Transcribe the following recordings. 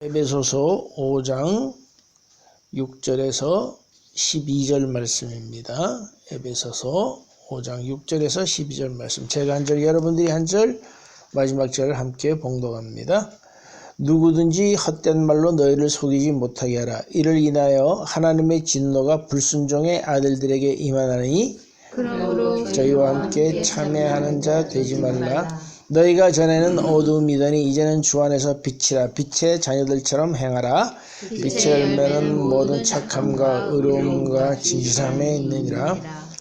에베소서 5장 6절에서 12절 말씀입니다. 에베소서 5장 6절에서 12절 말씀. 제가 한 절, 여러분들이 한 절, 마지막 절을 함께 봉독합니다. 누구든지 헛된 말로 너희를 속이지 못하게 하라. 이를 인하여 하나님의 진노가 불순종의 아들들에게 임하나니 저희와 함께 참여하는 자 되지 말라. 너희가 전에는 어두움이더니 이제는 주 안에서 빛이라 빛의 자녀들처럼 행하라. 빛의 열매는 모든 착함과 의로움과 진실함에 있느니라.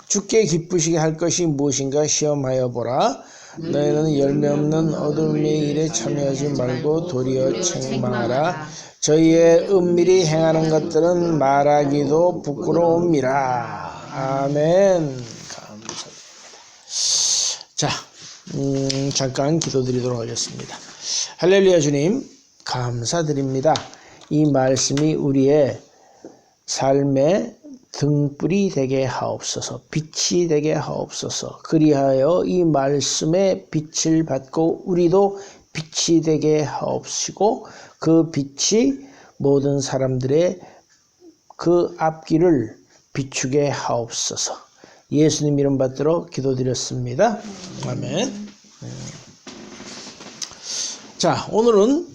주께 기쁘시게 할 것이 무엇인가 시험하여 보라. 너희는 열매 없는 어둠의 일에 참여하지 말고 도리어 책망하라. 저희의 은밀히 행하는 것들은 말하기도 부끄러움이라. 아멘. 감사합니다. 자, 음, 잠깐 기도드리도록 하겠습니다. 할렐루야 주님, 감사드립니다. 이 말씀이 우리의 삶의 등불이 되게 하옵소서, 빛이 되게 하옵소서. 그리하여 이 말씀의 빛을 받고 우리도 빛이 되게 하옵시고 그 빛이 모든 사람들의 그 앞길을 비추게 하옵소서. 예수님 이름 받들어 기도드렸습니다. 아멘. 네. 자, 오늘은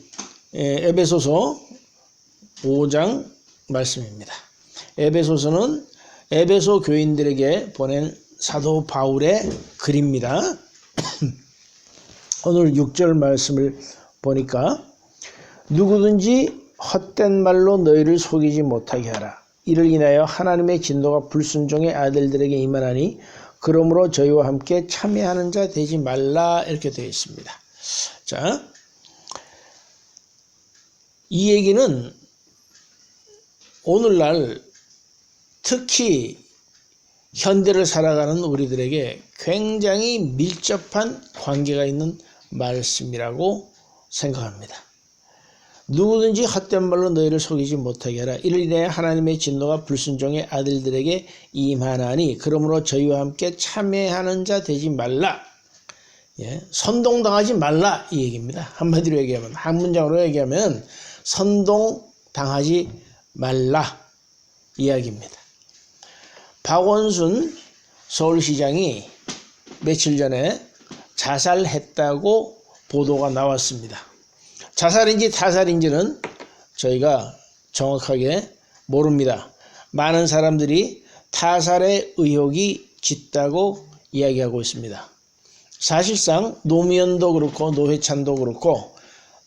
예, 에베소서 5장 말씀입니다. 에베소서는 에베소 교인들에게 보낸 사도 바울의 글입니다. 오늘 6절 말씀을 보니까 누구든지 헛된 말로 너희를 속이지 못하게 하라. 이를 인하여 하나님의 진도가 불순종의 아들들에게 임하나니 그러므로 저희와 함께 참여하는 자 되지 말라 이렇게 되어 있습니다. 자, 이 얘기는 오늘날 특히 현대를 살아가는 우리들에게 굉장히 밀접한 관계가 있는 말씀이라고 생각합니다. 누구든지 헛된 말로 너희를 속이지 못하게 하라. 이를 인해 하나님의 진노가 불순종의 아들들에게 임하나니 그러므로 저희와 함께 참여하는 자 되지 말라. 예, 선동당하지 말라 이 얘기입니다. 한마디로 얘기하면 한 문장으로 얘기하면 선동당하지 말라 이야기입니다. 박원순 서울시장이 며칠 전에 자살했다고 보도가 나왔습니다. 자살인지 타살인지는 저희가 정확하게 모릅니다. 많은 사람들이 타살의 의혹이 짙다고 이야기하고 있습니다. 사실상 노무현도 그렇고 노회찬도 그렇고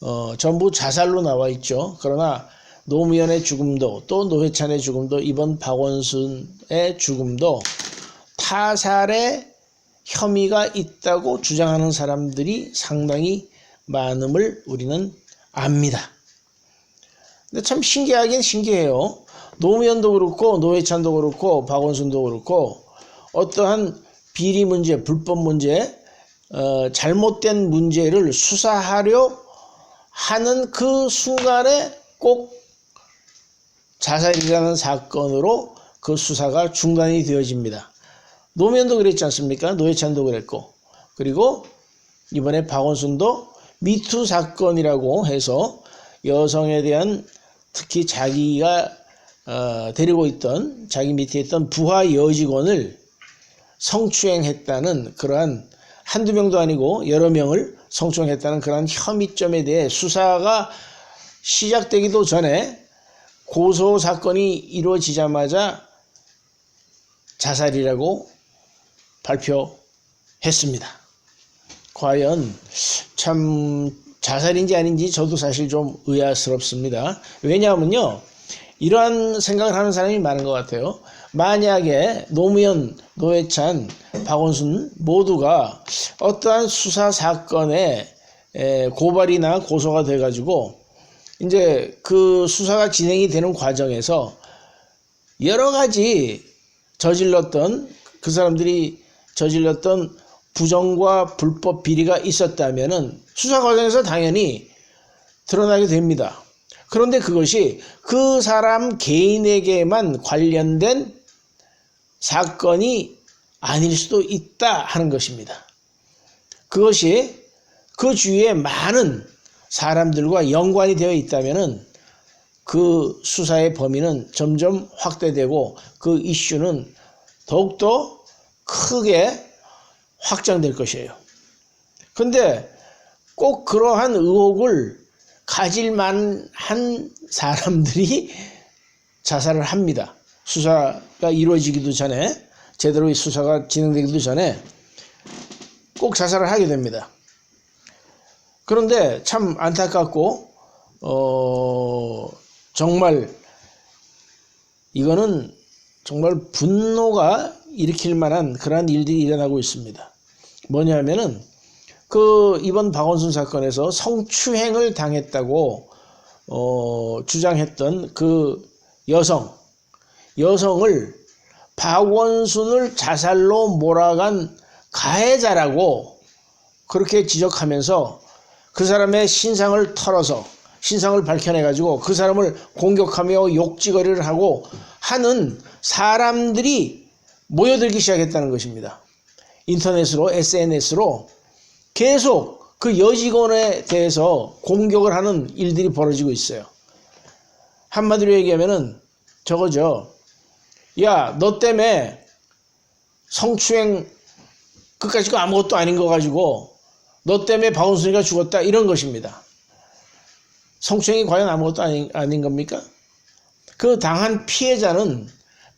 어, 전부 자살로 나와 있죠. 그러나 노무현의 죽음도 또 노회찬의 죽음도 이번 박원순의 죽음도 타살의 혐의가 있다고 주장하는 사람들이 상당히 많음을 우리는 압니다. 근데 참 신기하긴 신기해요. 노무현도 그렇고 노회찬도 그렇고 박원순도 그렇고 어떠한 비리 문제, 불법 문제, 어, 잘못된 문제를 수사하려 하는 그 순간에 꼭 자살이라는 사건으로 그 수사가 중단이 되어집니다. 노무현도 그랬지 않습니까? 노회찬도 그랬고 그리고 이번에 박원순도 미투 사건이라고 해서 여성에 대한 특히 자기가 어, 데리고 있던 자기 밑에 있던 부하 여직원을 성추행했다는 그러한 한두 명도 아니고 여러 명을 성추행했다는 그러한 혐의점에 대해 수사가 시작되기도 전에 고소 사건이 이루어지자마자 자살이라고 발표했습니다. 과연 참 자살인지 아닌지 저도 사실 좀 의아스럽습니다. 왜냐하면요. 이러한 생각을 하는 사람이 많은 것 같아요. 만약에 노무현, 노회찬, 박원순 모두가 어떠한 수사 사건에 고발이나 고소가 돼가지고 이제 그 수사가 진행이 되는 과정에서 여러 가지 저질렀던 그 사람들이 저질렀던 부정과 불법 비리가 있었다면은 수사 과정에서 당연히 드러나게 됩니다. 그런데 그것이 그 사람 개인에게만 관련된 사건이 아닐 수도 있다 하는 것입니다. 그것이 그 주위에 많은 사람들과 연관이 되어 있다면은 그 수사의 범위는 점점 확대되고 그 이슈는 더욱더 크게 확장될 것이에요. 근데 꼭 그러한 의혹을 가질 만 한 사람들이 자살을 합니다. 수사가 이루어지기도 전에 제대로 수사가 진행되기도 전에 꼭 자살을 하게 됩니다. 그런데 참 안타깝고 어 정말 이거는 정말 분노가 일으킬 만한 그러한 일들이 일어나고 있습니다. 뭐냐면은 그 이번 박원순 사건에서 성추행을 당했다고 어 주장했던 그 여성 여성을 박원순을 자살로 몰아간 가해자라고 그렇게 지적하면서 그 사람의 신상을 털어서 신상을 밝혀내 가지고 그 사람을 공격하며 욕지거리를 하고 하는 사람들이 모여들기 시작했다는 것입니다. 인터넷으로 SNS로 계속 그 여직원에 대해서 공격을 하는 일들이 벌어지고 있어요. 한마디로 얘기하면은 저거죠. 야, 너 때문에 성추행 끝까지 거 아무것도 아닌 거 가지고 너 때문에 박원순이가 죽었다 이런 것입니다. 성추행이 과연 아무것도 아닌, 아닌 겁니까? 그 당한 피해자는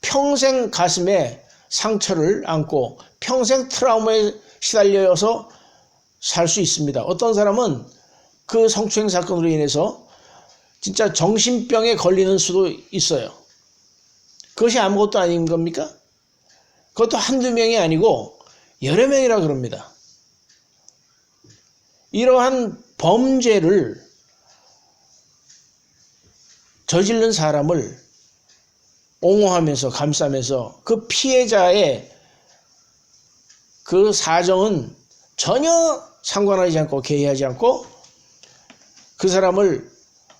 평생 가슴에 상처를 안고 평생 트라우마에 시달려서 살 수 있습니다. 어떤 사람은 그 성추행 사건으로 인해서 진짜 정신병에 걸리는 수도 있어요. 그것이 아무것도 아닌 겁니까? 그것도 한두 명이 아니고 여러 명이라 그럽니다. 이러한 범죄를 저지른 사람을 옹호하면서 감싸면서 그 피해자의 그 사정은 전혀 상관하지 않고 개의하지 않고 그 사람을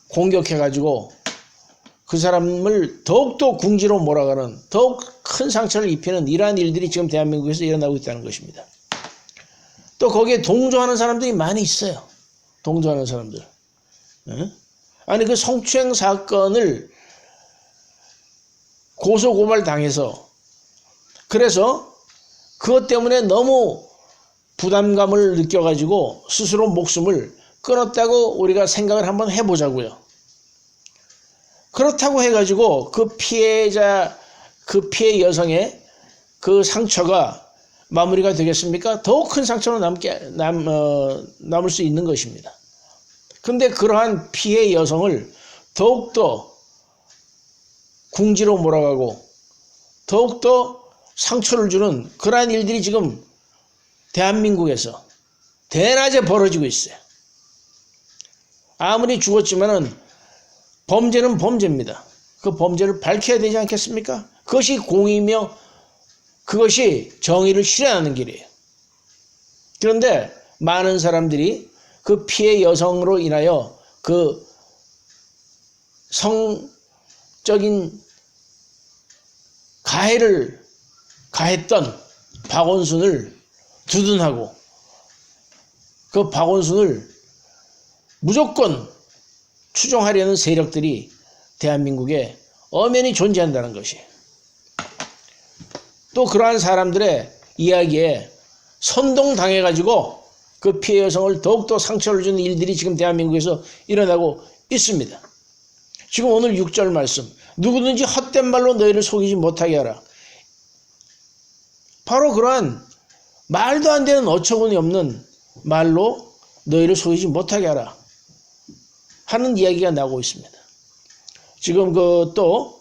공격해가지고 그 사람을 더욱더 궁지로 몰아가는 더욱 큰 상처를 입히는 이러한 일들이 지금 대한민국에서 일어나고 있다는 것입니다. 또 거기에 동조하는 사람들이 많이 있어요. 동조하는 사람들. 응? 아니 그 성추행 사건을 고소 고발 당해서 그래서 그것 때문에 너무 부담감을 느껴가지고 스스로 목숨을 끊었다고 우리가 생각을 한번 해보자고요. 그렇다고 해가지고 그 피해자, 그 피해 여성의 그 상처가 마무리가 되겠습니까? 더욱 큰 상처로 남게, 남, 어, 남을 수 있는 것입니다. 근데 그러한 피해 여성을 더욱더 궁지로 몰아가고 더욱더 상처를 주는 그러한 일들이 지금 대한민국에서 대낮에 벌어지고 있어요. 아무리 죽었지만은 범죄는 범죄입니다. 그 범죄를 밝혀야 되지 않겠습니까? 그것이 공이며 그것이 정의를 실현하는 길이에요. 그런데 많은 사람들이 그 피해 여성으로 인하여 그 성적인 가해를 가했던 박원순을 두둔하고 그 박원순을 무조건 추종하려는 세력들이 대한민국에 엄연히 존재한다는 것이. 또 그러한 사람들의 이야기에 선동당해가지고 그 피해 여성을 더욱더 상처를 주는 일들이 지금 대한민국에서 일어나고 있습니다. 지금 오늘 6절 말씀. 누구든지 헛된 말로 너희를 속이지 못하게 하라. 바로 그러한 말도 안 되는 어처구니 없는 말로 너희를 속이지 못하게 하라. 하는 이야기가 나오고 있습니다. 지금 그 또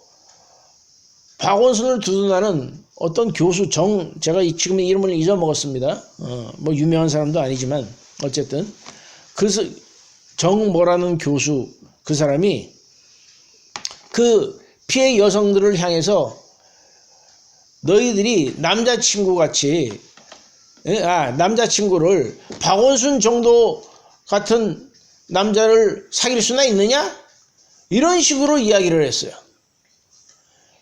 박원순을 두둔하는 어떤 교수 정 제가 지금 이름을 잊어먹었습니다. 어, 뭐 유명한 사람도 아니지만 어쨌든 그정 뭐라는 교수 그 사람이 그 피해 여성들을 향해서 너희들이 남자친구 같이 아 남자친구를 박원순 정도 같은 남자를 사귈 수나 있느냐? 이런 식으로 이야기를 했어요.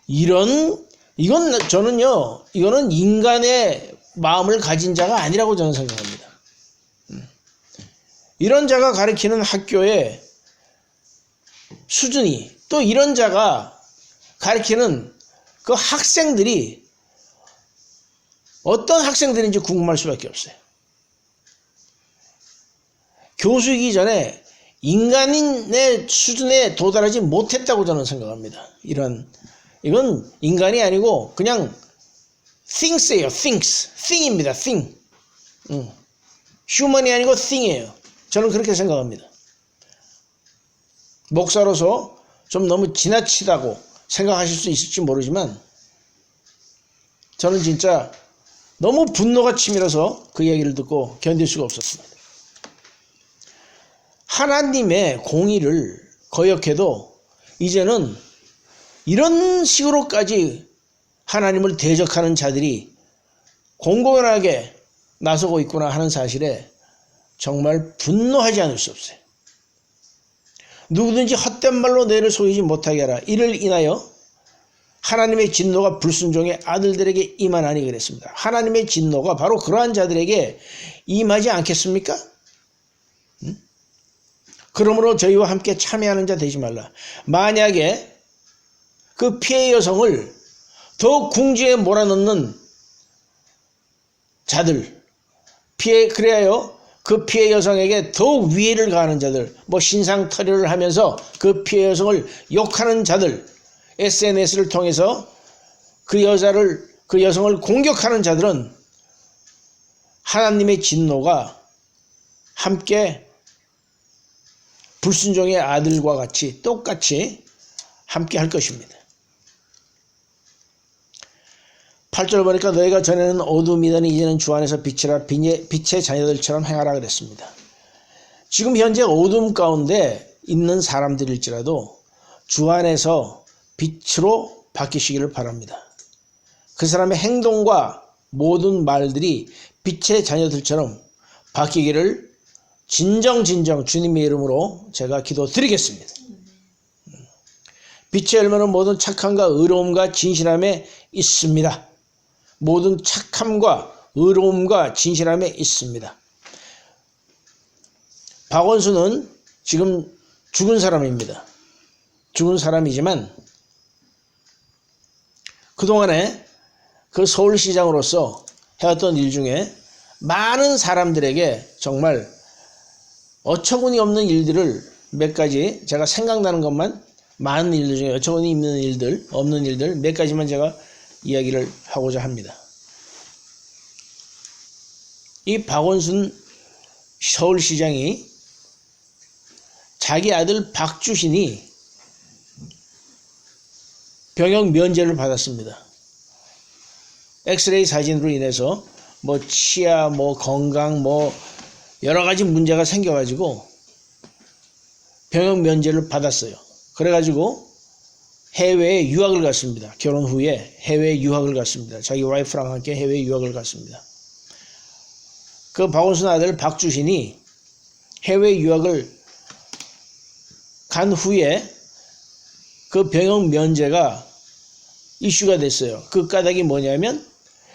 이런 이건 저는요 이거는 인간의 마음을 가진 자가 아니라고 저는 생각합니다. 음. 이런 자가 가르치는 학교의 수준이 또 이런 자가 가르치는 그 학생들이 어떤 학생들인지 궁금할 수밖에 없어요. 교수이기 전에 인간의 수준에 도달하지 못했다고 저는 생각합니다. 이런 이건 인간이 아니고 그냥 things예요. things. thing입니다. thing. 음. human이 아니고 thing이에요. 저는 그렇게 생각합니다. 목사로서 좀 너무 지나치다고 생각하실 수 있을지 모르지만 저는 진짜 너무 분노가 치밀어서 그 얘기를 듣고 견딜 수가 없었습니다. 하나님의 공의를 거역해도 이제는 이런 식으로까지 하나님을 대적하는 자들이 공공연하게 나서고 있구나 하는 사실에 정말 분노하지 않을 수 없어요. 누구든지 헛된 말로 내를 속이지 못하게 하라. 이를 인하여 하나님의 진노가 불순종의 아들들에게 임하나니 그랬습니다. 하나님의 진노가 바로 그러한 자들에게 임하지 않겠습니까? 음? 그러므로 저희와 함께 참여하는 자 되지 말라. 만약에 그 피해 여성을 더 궁지에 몰아넣는 자들, 피해, 그래야요, 그 피해 여성에게 더욱 위해를 가하는 자들, 뭐 신상털이를 하면서 그 피해 여성을 욕하는 자들, SNS를 통해서 그 여자를, 그 여성을 공격하는 자들은 하나님의 진노가 함께 불순종의 아들과 같이 똑같이 함께 할 것입니다. 8절 보니까 너희가 전에는 어둠이더니 이제는 주 안에서 빛이라 빛의, 자녀들처럼 행하라 그랬습니다. 지금 현재 어둠 가운데 있는 사람들일지라도 주 안에서 빛으로 바뀌시기를 바랍니다. 그 사람의 행동과 모든 말들이 빛의 자녀들처럼 바뀌기를 진정 진정 주님의 이름으로 제가 기도드리겠습니다. 빛의 열매는 모든 착함과 의로움과 진실함에 있습니다. 모든 착함과 의로움과 진실함에 있습니다. 박원순은 지금 죽은 사람입니다. 죽은 사람이지만 그동안에 그 서울시장으로서 해왔던 일 중에 많은 사람들에게 정말 어처구니 없는 일들을 몇 가지 제가 생각나는 것만 많은 일들 중에 어처구니 있는 일들, 없는 일들 몇 가지만 제가 이야기를 하고자 합니다. 이 박원순 서울시장이 자기 아들 박주신이 병역 면제를 받았습니다. 엑스레이 사진으로 인해서 뭐 치아, 뭐 건강, 뭐 여러 가지 문제가 생겨가지고 병역 면제를 받았어요. 그래가지고 해외에 유학을 갔습니다. 결혼 후에 해외에 유학을 갔습니다. 자기 와이프랑 함께 해외 유학을 갔습니다. 그 박원순 아들 박주신이 해외 유학을 간 후에 그 병역 면제가 이슈가 됐어요. 그 까닭이 뭐냐면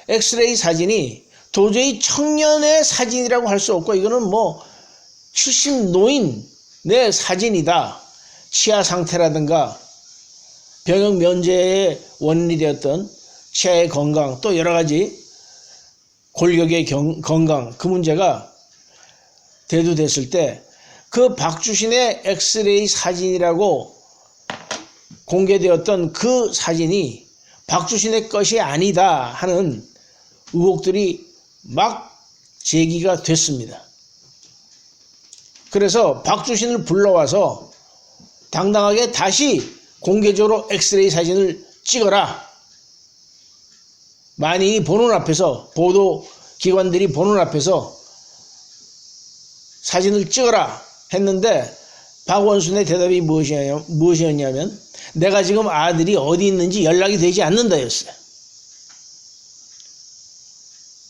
엑스레이 사진이 도저히 청년의 사진이라고 할 수 없고 이거는 뭐 70 노인의 사진이다. 치아 상태라든가 병역 면제의 원인이 되었던 치아의 건강 또 여러 가지 골격의 경, 건강 그 문제가 대두됐을 때 그 박주신의 엑스레이 사진이라고 공개되었던 그 사진이 박주신의 것이 아니다 하는 의혹들이 막 제기가 됐습니다. 그래서 박주신을 불러와서 당당하게 다시 공개적으로 엑스레이 사진을 찍어라. 많이 보는 앞에서 보도 기관들이 보는 앞에서 사진을 찍어라 했는데 박원순의 대답이 무엇이었냐면 내가 지금 아들이 어디 있는지 연락이 되지 않는다였어요.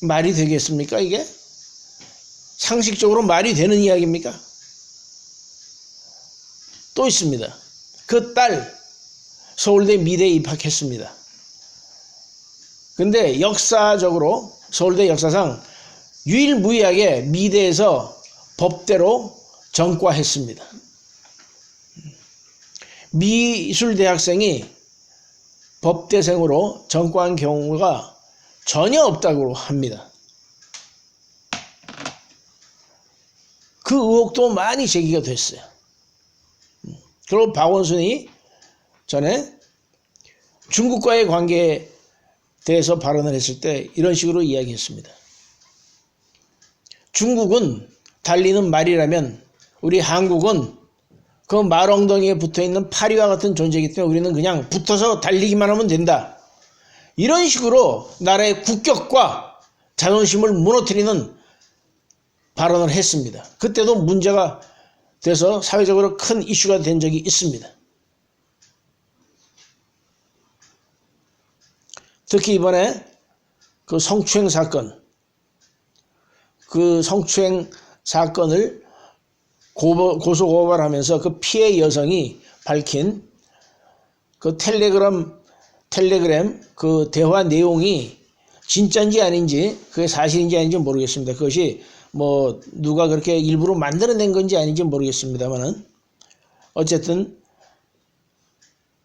말이 되겠습니까 이게? 상식적으로 말이 되는 이야기입니까? 또 있습니다. 그 딸 서울대 미대에 입학했습니다. 근데 역사적으로 서울대 역사상 유일무이하게 미대에서 법대로 전과했습니다. 미술 대학생이 법대생으로 전과한 경우가 전혀 없다고 합니다. 그 의혹도 많이 제기가 됐어요. 그리고 박원순이 전에 중국과의 관계에 대해서 발언을 했을 때 이런 식으로 이야기했습니다. 중국은 달리는 말이라면 우리 한국은 그 말엉덩이에 붙어 있는 파리와 같은 존재이기 때문에 우리는 그냥 붙어서 달리기만 하면 된다. 이런 식으로 나라의 국격과 자존심을 무너뜨리는 발언을 했습니다. 그때도 문제가 돼서 사회적으로 큰 이슈가 된 적이 있습니다. 특히 이번에 그 성추행 사건, 그 성추행 사건을 고소 고발하면서 그 피해 여성이 밝힌 그 텔레그램 텔레그램 그 대화 내용이 진짜인지 아닌지 그게 사실인지 아닌지 모르겠습니다. 그것이 뭐 누가 그렇게 일부러 만들어낸 건지 아닌지 모르겠습니다만은 어쨌든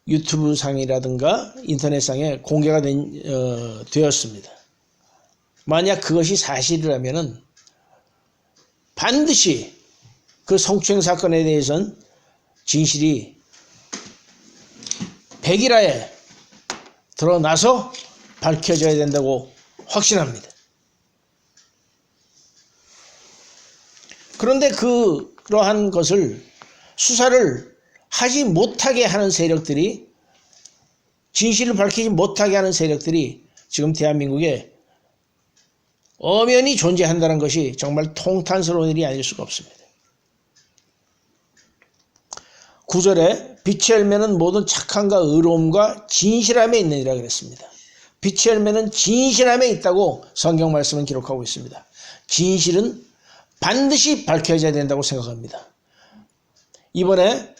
유튜브 상이라든가 인터넷 상에 공개가 된, 어, 되었습니다. 만약 그것이 사실이라면은 반드시 그 성추행 사건에 대해서는 진실이 백일하에 드러나서 밝혀져야 된다고 확신합니다. 그런데 그, 그러한 것을 수사를 하지 못하게 하는 세력들이 진실을 밝히지 못하게 하는 세력들이 지금 대한민국에 엄연히 존재한다는 것이 정말 통탄스러운 일이 아닐 수가 없습니다. 구절에 빛의 열매는 모든 착함과 의로움과 진실함에 있느니라 그랬습니다. 빛의 열매는 진실함에 있다고 성경 말씀은 기록하고 있습니다. 진실은 반드시 밝혀져야 된다고 생각합니다. 이번에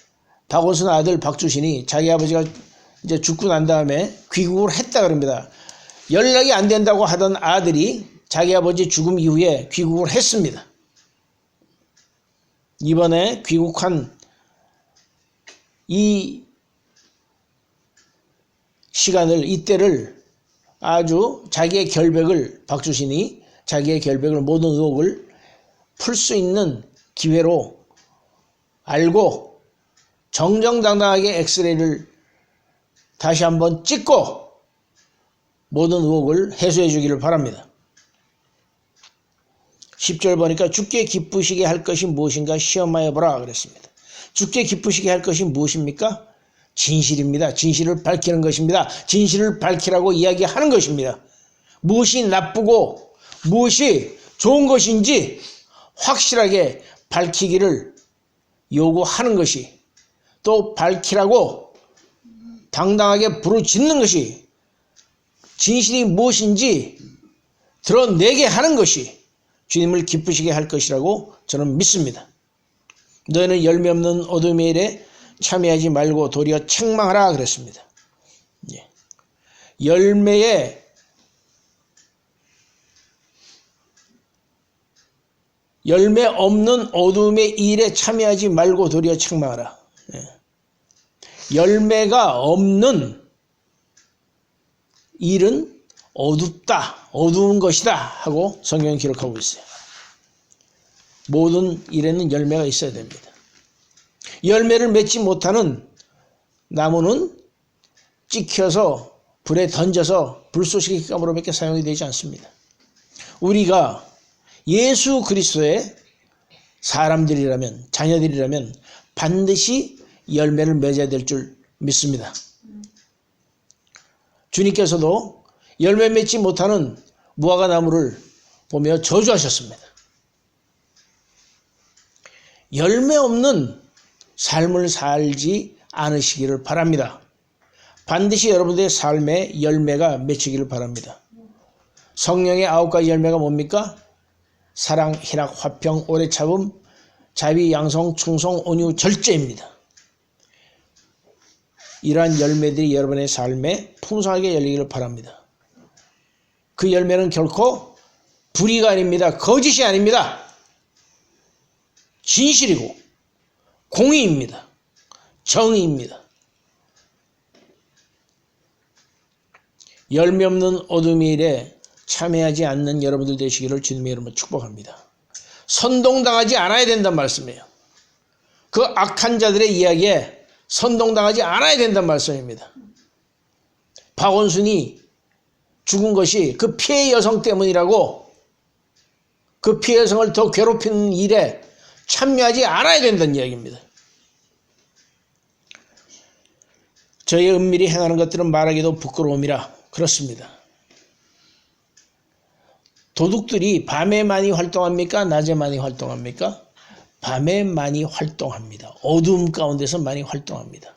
박원순 아들 박주신이 자기 아버지가 이제 죽고 난 다음에 귀국을 했다 그럽니다. 연락이 안 된다고 하던 아들이 자기 아버지 죽음 이후에 귀국을 했습니다. 이번에 귀국한 이 시간을 이때를 아주 자기의 결백을 박주신이 자기의 결백을 모든 의혹을 풀 수 있는 기회로 알고 정정당당하게 엑스레이를 다시 한번 찍고 모든 의혹을 해소해 주기를 바랍니다. 10절 보니까 죽게 기쁘시게 할 것이 무엇인가 시험하여 보라 그랬습니다. 죽게 기쁘시게 할 것이 무엇입니까? 진실입니다. 진실을 밝히는 것입니다. 진실을 밝히라고 이야기하는 것입니다. 무엇이 나쁘고 무엇이 좋은 것인지 확실하게 밝히기를 요구하는 것이 또 밝히라고 당당하게 부르짖는 것이 진실이 무엇인지 드러내게 하는 것이 주님을 기쁘시게 할 것이라고 저는 믿습니다. 너희는 열매 없는 어둠의 일에 참여하지 말고 도리어 책망하라 그랬습니다. 예. 열매에 열매 없는 어둠의 일에 참여하지 말고 도리어 책망하라. 예. 열매가 없는 일은 어둡다, 어두운 것이다 하고 성경이 기록하고 있어요. 모든 일에는 열매가 있어야 됩니다. 열매를 맺지 못하는 나무는 찍혀서 불에 던져서 불쏘시개 기감으로밖에 사용이 되지 않습니다. 우리가 예수 그리스도의 사람들이라면 자녀들이라면 반드시 열매를 맺어야 될 줄 믿습니다. 주님께서도 열매 맺지 못하는 무화과 나무를 보며 저주하셨습니다. 열매 없는 삶을 살지 않으시기를 바랍니다. 반드시 여러분들의 삶에 열매가 맺히기를 바랍니다. 성령의 아홉 가지 열매가 뭡니까? 사랑, 희락, 화평, 오래 참음, 자비, 양성, 충성, 온유, 절제입니다. 이러한 열매들이 여러분의 삶에 풍성하게 열리기를 바랍니다. 그 열매는 결코 불의가 아닙니다. 거짓이 아닙니다. 진실이고 공의입니다. 정의입니다. 열매 없는 어둠의 일에 참여하지 않는 여러분들 되시기를 주님의 이름으로 축복합니다. 선동당하지 않아야 된다는 말씀이에요. 그 악한 자들의 이야기에 선동당하지 않아야 된다는 말씀입니다. 박원순이 죽은 것이 그 피해 여성 때문이라고 그 피해 여성을 더 괴롭히는 일에 참여하지 않아야 된다는 이야기입니다. 저의 은밀히 행하는 것들은 말하기도 부끄러움이라 그렇습니다. 도둑들이 밤에 많이 활동합니까? 낮에 많이 활동합니까? 밤에 많이 활동합니다. 어두움 가운데서 많이 활동합니다.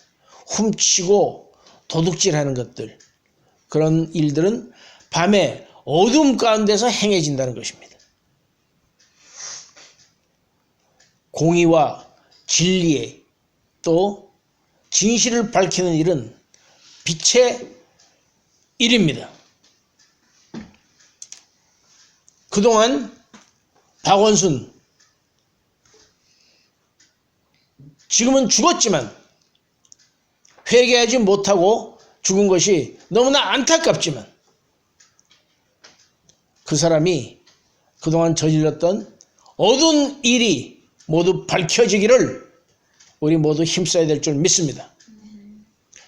훔치고 도둑질하는 것들 그런 일들은 밤에 어두움 가운데서 행해진다는 것입니다. 공의와 진리에 또 진실을 밝히는 일은 빛의 일입니다. 그동안 박원순 지금은 죽었지만 회개하지 못하고 죽은 것이 너무나 안타깝지만 그 사람이 그동안 저질렀던 어두운 일이 모두 밝혀지기를 우리 모두 힘써야 될 줄 믿습니다.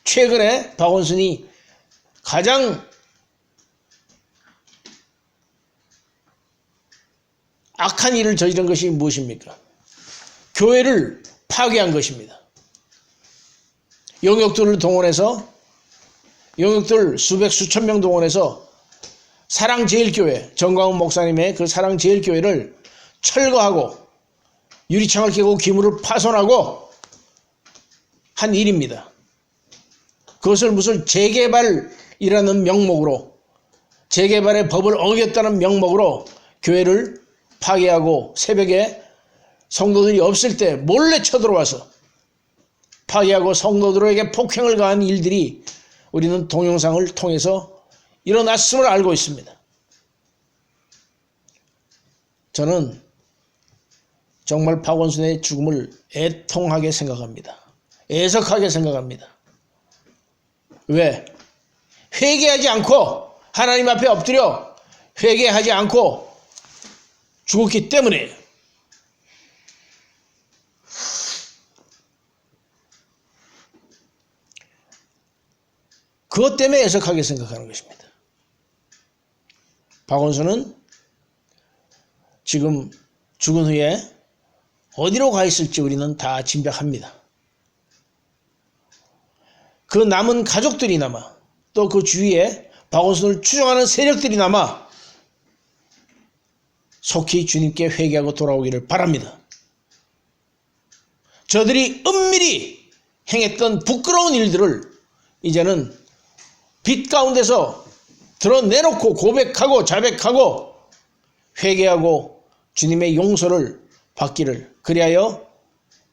최근에 박원순이 가장 악한 일을 저지른 것이 무엇입니까? 교회를 파괴한 것입니다. 영역들을 동원해서 영역들 수백 수천 명 동원해서 사랑제일교회 정광훈 목사님의 그 사랑제일교회를 철거하고 유리창을 깨고 기물을 파손하고 한 일입니다. 그것을 무슨 재개발이라는 명목으로 재개발의 법을 어겼다는 명목으로 교회를 파괴하고 새벽에 성도들이 없을 때 몰래 쳐들어와서 파괴하고 성도들에게 폭행을 가한 일들이 우리는 동영상을 통해서 일어났음을 알고 있습니다. 저는 정말 박원순의 죽음을 애통하게 생각합니다. 애석하게 생각합니다. 왜? 회개하지 않고 하나님 앞에 엎드려 회개하지 않고 죽었기 때문에 그것 때문에 애석하게 생각하는 것입니다. 박원순은 지금 죽은 후에 어디로 가 있을지 우리는 다 짐작합니다. 그 남은 가족들이 남아 또 그 주위에 박원순을 추종하는 세력들이 남아 속히 주님께 회개하고 돌아오기를 바랍니다. 저들이 은밀히 행했던 부끄러운 일들을 이제는 빛 가운데서 드러내놓고 고백하고 자백하고 회개하고 주님의 용서를 받기를 그리하여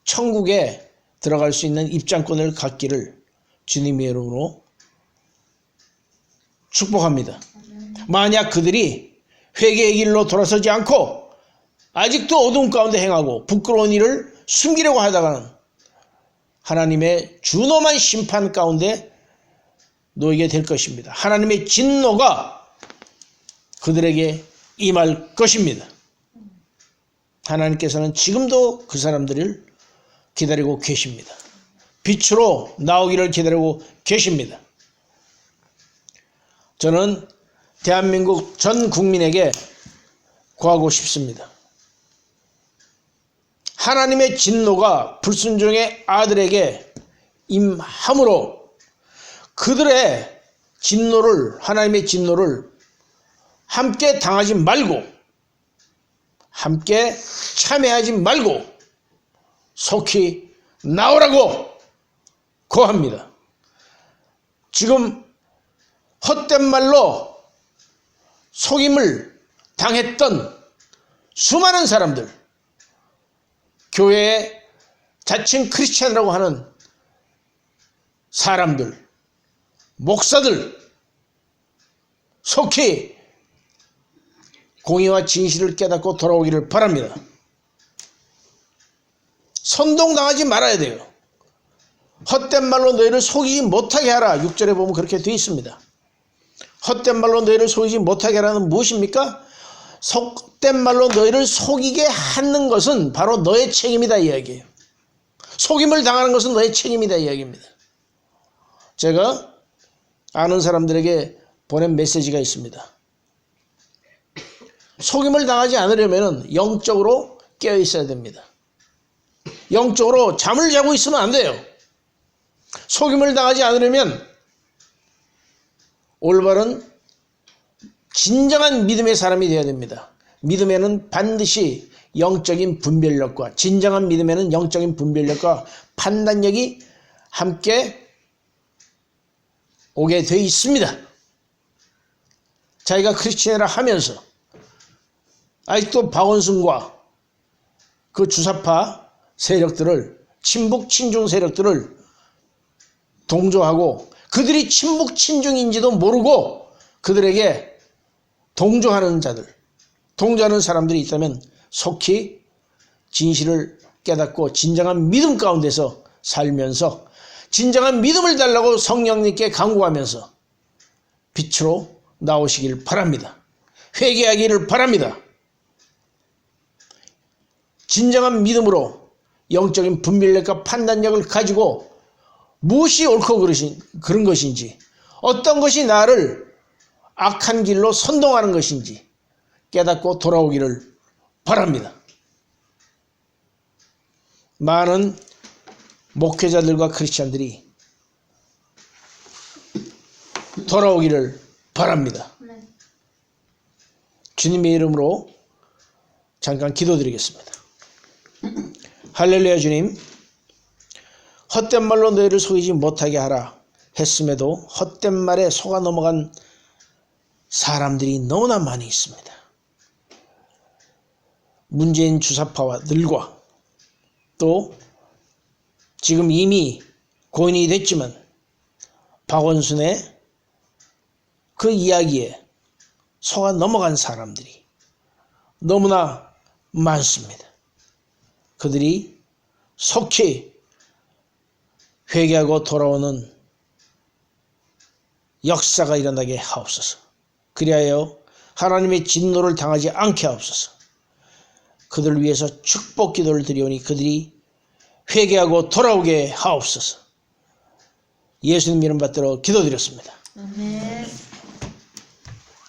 천국에 들어갈 수 있는 입장권을 갖기를 주님의 이름으로 축복합니다. 만약 그들이 회개의 길로 돌아서지 않고 아직도 어두운 가운데 행하고 부끄러운 일을 숨기려고 하다가는 하나님의 준엄한 심판 가운데 놓이게 될 것입니다. 하나님의 진노가 그들에게 임할 것입니다. 하나님께서는 지금도 그 사람들을 기다리고 계십니다. 빛으로 나오기를 기다리고 계십니다. 저는 대한민국 전 국민에게 구하고 싶습니다. 하나님의 진노가 불순종의 아들에게 임함으로 그들의 진노를 하나님의 진노를 함께 당하지 말고 함께 참여하지 말고 속히 나오라고 고합니다. 지금 헛된 말로 속임을 당했던 수많은 사람들, 교회에 자칭 크리스찬이라고 하는 사람들, 목사들, 속히 공의와 진실을 깨닫고 돌아오기를 바랍니다. 선동당하지 말아야 돼요. 헛된 말로 너희를 속이지 못하게 하라. 6절에 보면 그렇게 되어 있습니다. 헛된 말로 너희를 속이지 못하게 하라는 무엇입니까? 속된 말로 너희를 속이게 하는 것은 바로 너의 책임이다 이야기예요. 속임을 당하는 것은 너의 책임이다 이야기입니다. 제가 아는 사람들에게 보낸 메시지가 있습니다. 속임을 당하지 않으려면 영적으로 깨어 있어야 됩니다. 영적으로 잠을 자고 있으면 안 돼요. 속임을 당하지 않으려면 올바른 진정한 믿음의 사람이 되어야 됩니다. 믿음에는 반드시 영적인 분별력과 진정한 믿음에는 영적인 분별력과 판단력이 함께 오게 돼 있습니다. 자기가 크리스천이라 하면서 아직도 박원순과 그 주사파 세력들을 친북 친중 세력들을 동조하고 그들이 친북 친중인지도 모르고 그들에게 동조하는 자들, 동조하는 사람들이 있다면 속히 진실을 깨닫고 진정한 믿음 가운데서 살면서 진정한 믿음을 달라고 성령님께 강구하면서 빛으로 나오시길 바랍니다. 회개하기를 바랍니다. 진정한 믿음으로 영적인 분별력과 판단력을 가지고 무엇이 옳고 그러신, 그런 것인지 어떤 것이 나를 악한 길로 선동하는 것인지 깨닫고 돌아오기를 바랍니다. 많은 목회자들과 크리스찬들이 돌아오기를 바랍니다. 주님의 이름으로 잠깐 기도드리겠습니다. 할렐루야 주님, 헛된 말로 너희를 속이지 못하게 하라 했음에도 헛된 말에 속아 넘어간 사람들이 너무나 많이 있습니다. 문재인 주사파와 들과 또 지금 이미 고인이 됐지만 박원순의 그 이야기에 속아 넘어간 사람들이 너무나 많습니다. 그들이 속히 회개하고 돌아오는 역사가 일어나게 하옵소서. 그리하여 하나님의 진노를 당하지 않게 하옵소서. 그들을 위해서 축복 기도를 드리오니 그들이 회개하고 돌아오게 하옵소서. 예수님 이름 받들어 기도드렸습니다. 아멘.